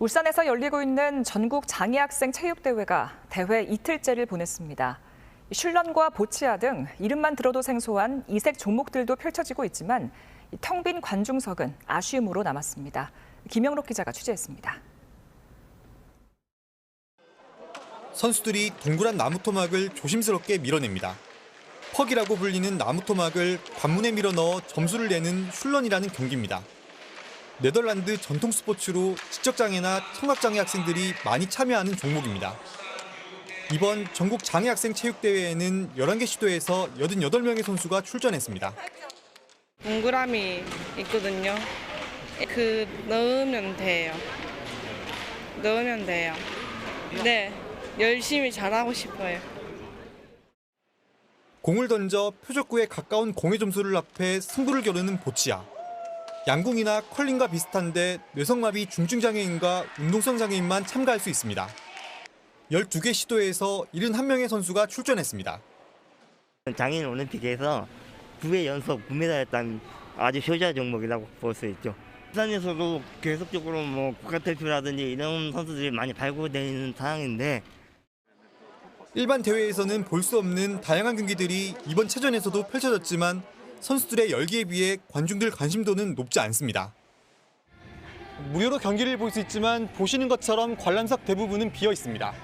울산에서 열리고 있는 전국 장애학생 체육대회가 대회 이틀째를 보냈습니다. 슐런과 보치아 등 이름만 들어도 생소한 이색 종목들도 펼쳐지고 있지만 텅 빈 관중석은 아쉬움으로 남았습니다. 김영록 기자가 취재했습니다. 선수들이 동그란 나무 토막을 조심스럽게 밀어냅니다. 퍽이라고 불리는 나무 토막을 관문에 밀어 넣어 점수를 내는 슐런이라는 경기입니다. 네덜란드 전통 스포츠로 지적장애나 청각장애 학생들이 많이 참여하는 종목입니다. 이번 전국 장애학생 체육대회에는 11개 시도에서 88명의 선수가 출전했습니다. 동그라미 있거든요. 그 넣으면 돼요. 넣으면 돼요. 네, 열심히 잘하고 싶어요. 공을 던져 표적구에 가까운 공의 점수를 합해 승부를 겨루는 보치아. 양궁이나 컬링과 비슷한데 뇌성마비 중증장애인과 운동성 장애인만 참가할 수 있습니다. 12개 시도에서 71명의 선수가 출전했습니다. 장애인 올림픽에서 9회 연속 금메달을 딴 아주 효자 종목이라고 볼 수 있죠. 부산에서도 계속적으로 뭐 국가대표라든지 이런 선수들이 많이 발굴되는 상황인데 일반 대회에서는 볼 수 없는 다양한 경기들이 이번 체전에서도 펼쳐졌지만 선수들의 열기에 비해 관중들 관심도는 높지 않습니다. 무료로 경기를 볼 수 있지만 보시는 것처럼 관람석 대부분은 비어 있습니다.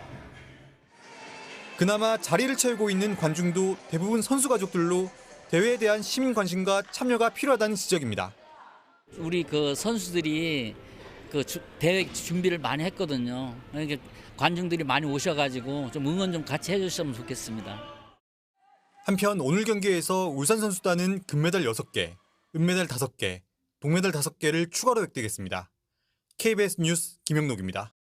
그나마 자리를 채우고 있는 관중도 대부분 선수 가족들로 대회에 대한 시민 관심과 참여가 필요하다는 지적입니다. 우리 그 선수들이 그 주- 대회 준비를 많이 했거든요. 그러니까 관중들이 많이 오셔가지고 좀 응원 좀 같이 해주셨으면 좋겠습니다. 한편 오늘 경기에서 울산 선수단은 금메달 6개, 은메달 5개, 동메달 5개를 추가로 획득했습니다. KBS 뉴스 김영록입니다.